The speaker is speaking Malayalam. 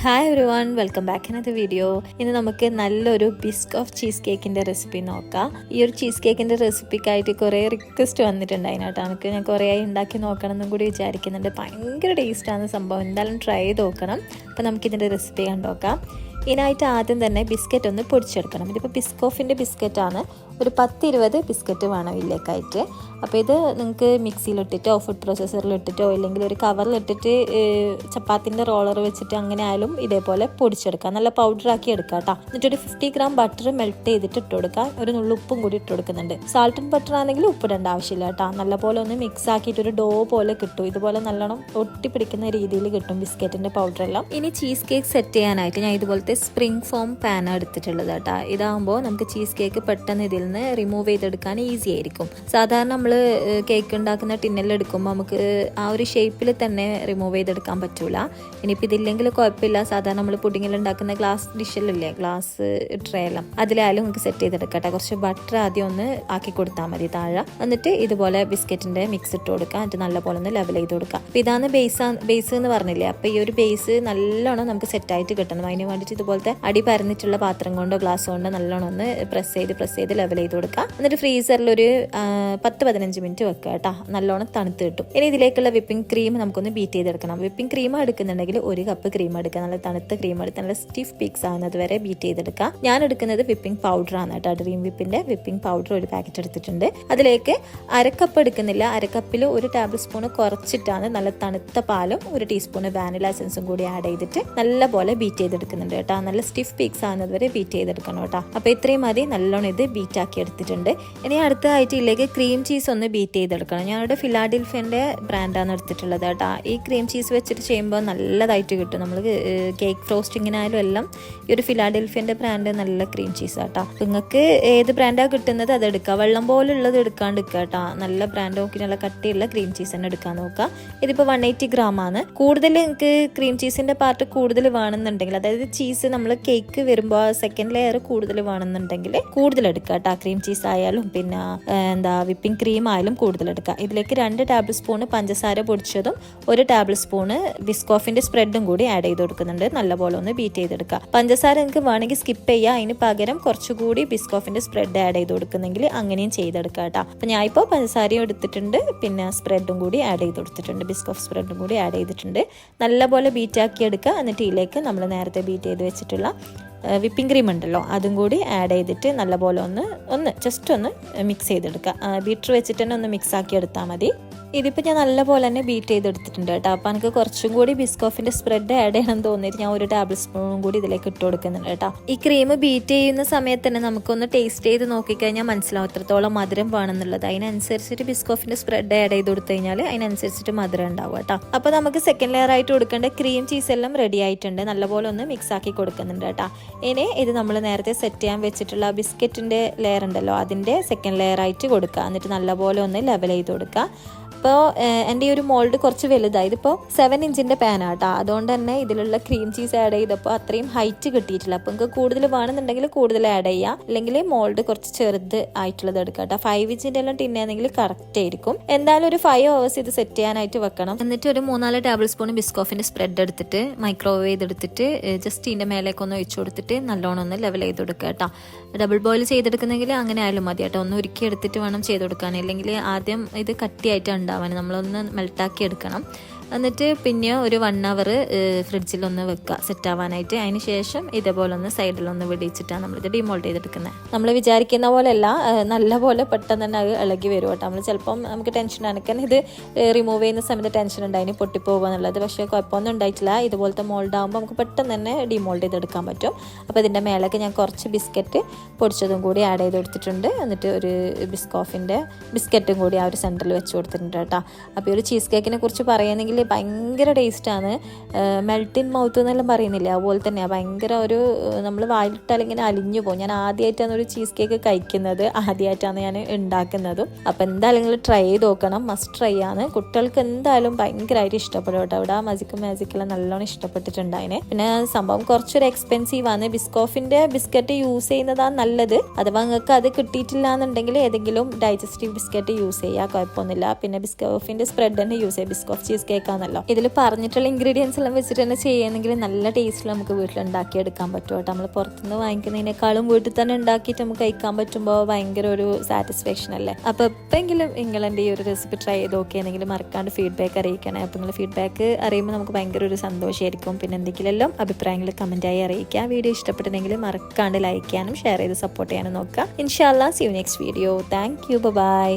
Hi every one welcome back ഇന്നത്തെ വീഡിയോ ഇന്ന് നമുക്ക് നല്ലൊരു ബിസ്ക് ഓഫ് ചീസ് കേക്കിന്റെ റെസിപ്പി നോക്കാം. ഈ ഒരു ചീസ് കേക്കിന്റെ റെസിപ്പിക്കായിട്ട് കുറേ റിക്വസ്റ്റ് വന്നിട്ടുണ്ടായിരുന്നു കേട്ടോ. നമുക്ക് ഞാൻ കുറേ ഉണ്ടാക്കി നോക്കണം എന്നും കൂടി വിചാരിക്കുന്നുണ്ട്. ഭയങ്കര ടേസ്റ്റാണ് സംഭവം. എന്തായാലും ട്രൈ ചെയ്ത് നോക്കണം. അപ്പോൾ നമുക്കിതിന്റെ റെസിപ്പി കണ്ടു നോക്കാം ഇതിനായിട്ട് ആദ്യം തന്നെ ബിസ്ക്കറ്റ് ഒന്ന് പൊടിച്ചെടുക്കണം. ഇതിപ്പോൾ ബിസ്കോഫിന്റെ ബിസ്ക്കറ്റാണ് ഒരു പത്ത് ഇരുപത് ബിസ്ക്കറ്റ് വേണം ഇതിലേക്കായിട്ട്. അപ്പോൾ ഇത് നിങ്ങൾക്ക് മിക്സിയിലിട്ടിട്ടോ ഫുഡ് പ്രോസസ്സറിലിട്ടിട്ടോ ഇല്ലെങ്കിൽ ഒരു കവറിലിട്ടിട്ട് ചപ്പാത്തിന്റെ റോളർ വെച്ചിട്ട് അങ്ങനെ ആയാലും ഇതേപോലെ പൊടിച്ചെടുക്കാം. നല്ല പൗഡറാക്കി എടുക്കാം കേട്ടോ. എന്നിട്ടൊരു ഫിഫ്റ്റി ഗ്രാം ബട്ടർ മെൽറ്റ് ചെയ്തിട്ട് ഇട്ട് കൊടുക്കാം. ഒരു നുള്ളു ഉപ്പും കൂടി ഇട്ട് കൊടുക്കുന്നുണ്ട്. സാൾട്ടഡ് ബട്ടർ ആണെങ്കിൽ ഉപ്പിടേണ്ട ആവശ്യമില്ല കേട്ടോ. നല്ലപോലെ ഒന്ന് മിക്സ് ആക്കിയിട്ട് ഒരു ഡോ പോലെ കിട്ടും. ഇതുപോലെ നല്ലോണം ഒട്ടിപ്പിടിക്കുന്ന രീതിയിൽ കിട്ടും ബിസ്ക്കറ്റിന്റെ പൗഡറെല്ലാം ഇനി ചീസ് കേക്ക് സെറ്റ് ചെയ്യാനായിട്ട് ഞാൻ ഇതുപോലത്തെ സ്പ്രിംഗ് ഫോം പാനാണ് എടുത്തിട്ടുള്ളത് കേട്ടോ. ഇതാകുമ്പോൾ നമുക്ക് ചീസ് കേക്ക് പെട്ടെന്ന് ഇതിൽ നിന്ന് റിമൂവ് ചെയ്തെടുക്കാൻ ഈസി ആയിരിക്കും. സാധാരണ നമ്മൾ കേക്ക് ഉണ്ടാക്കുന്ന ടിന്നെല്ലാം എടുക്കുമ്പോൾ നമുക്ക് ആ ഒരു ഷേപ്പിൽ തന്നെ റിമൂവ് ചെയ്തെടുക്കാൻ പറ്റൂല. ഇനിയിപ്പോൾ ഇതില്ലെങ്കിൽ കുഴപ്പമില്ല. സാധാരണ നമ്മൾ പുഡിങ്ങിൽ ഉണ്ടാക്കുന്ന ഗ്ലാസ് ഡിഷിലില്ലേ ഗ്ലാസ് ട്രേലം അതിലായാലും നമുക്ക് സെറ്റ് ചെയ്തെടുക്കട്ടെ. കുറച്ച് ബട്ടർ ആദ്യം ഒന്ന് ആക്കി കൊടുത്താൽ മതി താഴെ. എന്നിട്ട് ഇതുപോലെ ബിസ്ക്കറ്റിന്റെ മിക്സ് ഇട്ട് കൊടുക്കുക. എന്നിട്ട് നല്ലപോലെ ഒന്ന് ലെവൽ ചെയ്ത് കൊടുക്കുക. അപ്പോൾ ഇതാണ് ബേസ് ബേസ് എന്ന് പറഞ്ഞില്ലേ? അപ്പോൾ ഈ ഒരു ബേസ് നല്ലോണം നമുക്ക് സെറ്റായിട്ട് കിട്ടണം. അതിന് വേണ്ടിയിട്ട് ഇതുപോലത്തെ അടി പരന്നിട്ടുള്ള പാത്രം കൊണ്ടോ ഗ്ലാസ് കൊണ്ടോ നല്ലോണം ഒന്ന് പ്രസ് ചെയ്ത് പ്രസ് ചെയ്ത് ലെവൽ ചെയ്ത് കൊടുക്കുക. എന്നിട്ട് ഫ്രീസറിൽ ഒരു പത്ത് പതിനഞ്ച് മിനിറ്റ് വെക്കുക കേട്ടോ. നല്ലോണം തണുത്ത് കിട്ടും. ഇനി ഇതിലേക്കുള്ള വിപ്പിംഗ് ക്രീം നമുക്കൊന്ന് ബീറ്റ് ചെയ്തെടുക്കണം. വിപ്പിംഗ് ക്രീം എടുക്കുന്നുണ്ടെങ്കിൽ ഒരു കപ്പ് ക്രീം എടുക്കുക. നല്ല തണുത്ത ക്രീം എടുത്ത് നല്ല സ്റ്റിഫ് പീക്സ് ആവുന്നത് വരെ ബീറ്റ് ചെയ്തെടുക്കുക. ഞാൻ എടുക്കുന്നത് വിപ്പിംഗ് പൗഡർ ആണ് കേട്ടോ. ഡ്രീം വിപ്പിന്റെ വിപ്പിംഗ് പൗഡർ ഒരു പാക്കറ്റ് എടുത്തിട്ടുണ്ട്. അതിലേക്ക് അരക്കപ്പ് എടുക്കുന്നില്ല. അരക്കപ്പിൽ ഒരു ടേബിൾ സ്പൂൺ കുറച്ചിട്ടാണ് നല്ല തണുത്ത പാലും ഒരു ടീസ്പൂൺ വാനില എസൻസും കൂടി ആഡ് ചെയ്തിട്ട് നല്ല പോലെ ബീറ്റ് ചെയ്തെടുക്കുന്നുണ്ട് കേട്ടോ. നല്ല സ്റ്റിഫ് പീക്സ് ആവുന്നത് വരെ ബീറ്റ് ചെയ്തെടുക്കണം കേട്ടോ. അപ്പോൾ ഇത്രയും മതി. നല്ലോണം ഇത് ബീറ്റ് ആക്കി എടുത്തിട്ടുണ്ട്. ഇനി അടുത്തതായിട്ട് ഇതിലേക്ക് ക്രീം ചീസ് ഒന്ന് ബീറ്റ് ചെയ്തെടുക്കണം. ഞാനിവിടെ ഫിലാഡിൽഫിന്റെ ബ്രാൻഡാണ് എടുത്തിട്ടുള്ളത് കേട്ടോ. ഈ ക്രീം ചീസ് വെച്ചിട്ട് ചെയ്യുമ്പോൾ നല്ലതായിട്ട് കിട്ടും. നമ്മൾ കേക്ക് ഫ്രോസ്റ്റിങ്ങിനായാലും എല്ലാം ഈ ഒരു ഫിലാഡിൽഫിന്റെ ബ്രാൻഡ് നല്ല ക്രീം ചീസ് കേട്ടോ. നിങ്ങൾക്ക് ഏത് ബ്രാൻഡാണ് കിട്ടുന്നത് അത് എടുക്കുക വെള്ളം പോലുള്ളത് എടുക്കാണ്ട് എടുക്കുക കേട്ടോ. നല്ല ബ്രാൻഡ് നോക്കി നല്ല കട്ടിയുള്ള ക്രീം ചീസ് തന്നെ എടുക്കാൻ നോക്കുക ഇതിപ്പോൾ വൺ എയ്റ്റി ഗ്രാം ആണ്. കൂടുതൽ നിങ്ങൾക്ക് ക്രീം ചീസിന്റെ പാർട്ട് കൂടുതൽ വേണമെന്നുണ്ടെങ്കിൽ അതായത് ചീസ് നമ്മൾ കേക്ക് വരുമ്പോൾ സെക്കൻഡ് ലെയർ കൂടുതൽ വേണമെന്നുണ്ടെങ്കിൽ കൂടുതൽ എടുക്കുക കേട്ടോ. ക്രീം ചീസ് ആയാലും പിന്നെ എന്താ വിപ്പിംഗ് ക്രീം ആയാലും കൂടുതൽ എടുക്കുക. ഇതിലേക്ക് രണ്ട് ടേബിൾ സ്പൂണ് പഞ്ചസാര പൊടിച്ചതും ഒരു ടേബിൾ സ്പൂണ് ബിസ്കോഫിന്റെ സ്പ്രെഡും കൂടി ആഡ് ചെയ്ത് കൊടുക്കുന്നുണ്ട്. നല്ലപോലെ ഒന്ന് ബീറ്റ് ചെയ്തെടുക്കുക പഞ്ചസാര നിങ്ങൾക്ക് വേണമെങ്കിൽ സ്കിപ്പ് ചെയ്യുക അതിന് പകരം കുറച്ചുകൂടി ബിസ്കോഫിന്റെ സ്പ്രെഡ് ആഡ് ചെയ്ത് കൊടുക്കുന്നെങ്കിൽ അങ്ങനെയും ചെയ്തെടുക്കുക കേട്ടോ. അപ്പോൾ ഞാൻ ഇപ്പോൾ പഞ്ചസാരയും എടുത്തിട്ടുണ്ട്. പിന്നെ സ്പ്രെഡും കൂടി ആഡ് ചെയ്ത് കൊടുത്തിട്ടുണ്ട്. ബിസ്കോഫ് സ്പ്രെഡും കൂടി ആഡ് ചെയ്തിട്ടുണ്ട്. നല്ലപോലെ ബീറ്റ് ആക്കി എടുക്കുക. എന്നിട്ട് ഇതിലേക്ക് നമ്മൾ നേരത്തെ ബീറ്റ് ചെയ്ത് വെച്ചിട്ടുള്ള വിപ്പിംഗ് ക്രീം ഉണ്ടല്ലോ അതും കൂടി ആഡ് ചെയ്തിട്ട് നല്ലപോലെ ഒന്ന് ഒന്ന് ജസ്റ്റ് ഒന്ന് മിക്സ് ചെയ്തെടുക്കുക. ബീറ്റർ വെച്ചിട്ട് തന്നെ ഒന്ന് മിക്സ് ആക്കി എടുത്താൽ മതി. ഇതിപ്പോൾ ഞാൻ നല്ലപോലെ തന്നെ ബീറ്റ് ചെയ്തെടുത്തിട്ടുണ്ട് കേട്ടോ. അപ്പോൾ എനിക്ക് കുറച്ചും കൂടി ബിസ്കോഫിന്റെ സ്പ്രെഡ് ആഡ് ചെയ്യണം തോന്നിയിട്ട് ഞാൻ ഒരു ടേബിൾ സ്പൂണും കൂടി ഇതിലേക്ക് ഇട്ട് കൊടുക്കുന്നുണ്ട് കേട്ടോ. ഈ ക്രീം ബീറ്റ് ചെയ്യുന്ന സമയത്ത് തന്നെ നമുക്കൊന്ന് ടേസ്റ്റ് ചെയ്ത് നോക്കിക്കഴിഞ്ഞാൽ മനസ്സിലാവും എത്രത്തോളം മധുരം വേണമെന്നുള്ളത്. അതിനനുസരിച്ചിട്ട് ബിസ്കോഫിന്റെ സ്പ്രെഡ് ആഡ് ചെയ്ത് കൊടുത്തു കഴിഞ്ഞാൽ അതിനനുസരിച്ചിട്ട് മധുരം ഉണ്ടാവും കേട്ടോ. അപ്പോൾ നമുക്ക് സെക്കൻഡ് ലെയർ ആയിട്ട് കൊടുക്കേണ്ട ക്രീം ചീസ് എല്ലാം റെഡി ആയിട്ടുണ്ട്. നല്ലപോലെ ഒന്ന് മിക്സ് ആക്കി കൊടുക്കുന്നുണ്ട് കേട്ടോ. ഇനി ഇത് നമ്മൾ നേരത്തെ സെറ്റ് ചെയ്യാൻ വെച്ചിട്ടുള്ള ബിസ്ക്കറ്റിന്റെ ലെയർ ഉണ്ടല്ലോ അതിന്റെ സെക്കൻഡ് ലെയർ ആയിട്ട് കൊടുക്കുക. എന്നിട്ട് നല്ലപോലെ ഒന്ന് ലെവൽ ചെയ്ത് കൊടുക്കുക. അപ്പോൾ എന്റെ ഈ ഒരു മോൾഡ് കുറച്ച് വലുതായി. ഇതിപ്പോൾ സെവൻ ഇഞ്ചിന്റെ പാനാട്ടോ അതുകൊണ്ട് തന്നെ ഇതിലുള്ള ക്രീം ചീസ് ആഡ് ചെയ്തപ്പോൾ അത്രയും ഹൈറ്റ് കിട്ടിയിട്ടില്ല. അപ്പോൾ നിങ്ങൾക്ക് കൂടുതൽ വേണമെന്നുണ്ടെങ്കിൽ കൂടുതൽ ആഡ് ചെയ്യാം. അല്ലെങ്കിൽ മോൾഡ് കുറച്ച് ചെറുത് ആയിട്ടുള്ളത് എടുക്കാം കേട്ടോ ഫൈവ് ഇഞ്ചിന്റെ എല്ലാം ടിന്നാണെങ്കിൽ കറക്റ്റ് ആയിരിക്കും. എന്തായാലും ഒരു ഫൈവ് ഹവേഴ്സ് ഇത് സെറ്റ് ചെയ്യാനായിട്ട് വെക്കണം. എന്നിട്ട് ഒരു മൂന്നാൽ ടേബിൾ സ്പൂൺ ബിസ്കോഫിന്റെ സ്പ്രെഡ് എടുത്തിട്ട് മൈക്രോവേവ് ചെയ്തെടുത്തിട്ട് ജസ്റ്റ് ഇതിന്റെ മേലേക്ക് ഒന്ന് ഒഴിച്ചു കൊടുത്തിട്ട് നല്ലോണം ഒന്ന് ലെവൽ ചെയ്ത് കൊടുക്കുക കേട്ടോ ഡബിൾ ബോയിൽ ചെയ്തെടുക്കുന്നെങ്കിൽ അങ്ങനെ ആയാലും മതി കേട്ടോ ഒന്ന് ഉരുക്കി എടുത്തിട്ട് വേണം ചെയ്ത് കൊടുക്കാൻ. അല്ലെങ്കിൽ ആദ്യം ഇത് കട്ടിയായിട്ട് ഉണ്ടാവാൻ നമ്മളൊന്ന് മെൽട്ടാക്കി എടുക്കണം. എന്നിട്ട് പിന്നെ ഒരു വൺ അവർ ഫ്രിഡ്ജിലൊന്ന് വെക്കുക സെറ്റ് ആവാനായിട്ട്. അതിന് ശേഷം ഇതേപോലെ ഒന്ന് സൈഡിലൊന്ന് വെടിച്ചിട്ടാണ് നമ്മളിത് ഡിമോൾഡ് ചെയ്തെടുക്കുന്നത് നമ്മൾ വിചാരിക്കുന്ന പോലെയല്ല നല്ലപോലെ നല്ല പോലെ പെട്ടെന്ന് തന്നെ അത് ഇളകി വരും കേട്ടോ. നമ്മൾ ചിലപ്പം നമുക്ക് ടെൻഷൻ അനക്കാൻ ഇത് റിമൂവ് ചെയ്യുന്ന സമയത്ത് ടെൻഷൻ ഉണ്ട്. ഉണ്ടായിന് പൊട്ടിപ്പോകുക എന്നുള്ളത്. പക്ഷേ കുഴപ്പമൊന്നും ഉണ്ടായിട്ടില്ല. ഇതുപോലത്തെ മോൾഡ് ആകുമ്പോൾ നമുക്ക് പെട്ടെന്ന് തന്നെ ഡിമോൾഡ് ചെയ്തെടുക്കാൻ പറ്റും. അപ്പോൾ ഇതിന്റെ മേലേക്ക് ഞാൻ കുറച്ച് ബിസ്ക്കറ്റ് പൊടിച്ചതും കൂടി ആഡ് ചെയ്ത് കൊടുത്തിട്ടുണ്ട് എന്നിട്ട് ഒരു ബിസ്കോഫിന്റെ ബിസ്ക്കറ്റും കൂടി ആ ഒരു സെന്ററിൽ വെച്ച് കൊടുത്തിട്ടുണ്ട് കേട്ടോ. അപ്പോൾ ഒരു ചീസ് കേക്കിനെ കുറിച്ച് പറയുകയാണെങ്കിൽ ഭയങ്കര ടേസ്റ്റാണ് മെൽറ്റിൻ മൗത്ത് എന്നെല്ലാം പറയുന്നില്ല? അതുപോലെ തന്നെയാണ് ഭയങ്കര ഒരു നമ്മൾ വായിലിട്ടാൽ അലിഞ്ഞു പോകും. ഞാൻ ആദ്യമായിട്ടാണ് ഒരു ചീസ് കേക്ക് കഴിക്കുന്നത്. ആദ്യമായിട്ടാണ് ഞാൻ ഉണ്ടാക്കുന്നതും. അപ്പോൾ എന്തായാലും ട്രൈ ചെയ്ത് നോക്കണം. മസ്റ്റ് ട്രൈ ആണ്. കുട്ടികൾക്ക് എന്തായാലും ഭയങ്കരമായിട്ട് ഇഷ്ടപ്പെടും കേട്ടോ. അവിടെ മാജിക്കും മാജിക്കെല്ലാം നല്ലോണം ഇഷ്ടപ്പെട്ടിട്ടുണ്ട് അതിനെ. പിന്നെ സംഭവം കുറച്ചൊരു എക്സ്പെൻസീവ് ആണ്. ബിസ്കോഫിന്റെ ബിസ്ക്കറ്റ് യൂസ് ചെയ്യുന്നതാണ് നല്ലത്. അഥവാ നിങ്ങൾക്ക് അത് കിട്ടിയിട്ടില്ല എന്നുണ്ടെങ്കിൽ ഏതെങ്കിലും ഡൈജസ്റ്റീവ് ബിസ്ക്കറ്റ് യൂസ് ചെയ്യുക കുഴപ്പമൊന്നുമില്ല. പിന്നെ ബിസ്കോഫിന്റെ സ്പ്രെഡ് തന്നെ യൂസ് ചെയ്യുക ബിസ്കോഫ് ചീസ് കേക്ക് ഉണ്ടാക്കാന്നല്ലോ ഇതിൽ പറഞ്ഞിട്ടുള്ള ഇൻഗ്രീഡിയൻസ് എല്ലാം വെച്ചിട്ട് തന്നെ ചെയ്യുകയാണെങ്കിൽ നല്ല ടേസ്റ്റിൽ നമുക്ക് വീട്ടിൽ ഉണ്ടാക്കിയെടുക്കാൻ പറ്റും കേട്ടോ. നമ്മൾ പുറത്തുനിന്ന് വാങ്ങിക്കുന്നതിനേക്കാളും വീട്ടിൽ തന്നെ ഉണ്ടാക്കിയിട്ട് നമുക്ക് കഴിക്കാൻ പറ്റുമ്പോൾ ഭയങ്കര ഒരു സാറ്റിസ്ഫാക്ഷൻ അല്ലേ? അപ്പോൾ എപ്പോഴെങ്കിലും നിങ്ങളെന്റെ ഈ ഒരു റെസിപ്പി ട്രൈ ചെയ്ത് നോക്കിയാണെങ്കിൽ മറക്കാണ്ട് ഫീഡ്ബാക്ക് അറിയിക്കണേ. അപ്പോൾ നിങ്ങൾ ഫീഡ്ബാക്ക് അറിയുമ്പോൾ നമുക്ക് ഭയങ്കര ഒരു സന്തോഷമായിരിക്കും പിന്നെ എന്തെങ്കിലും എല്ലാം അഭിപ്രായങ്ങൾ കമന്റായി അറിയിക്കുക. വീഡിയോ ഇഷ്ടപ്പെട്ടെങ്കിൽ മറക്കാണ്ട് ലൈക്ക് ചെയ്യാനും ഷെയർ ചെയ്ത് സപ്പോർട്ട് ചെയ്യാനും നോക്കുക. ഇൻഷാല്ലാ see you next video thank you bye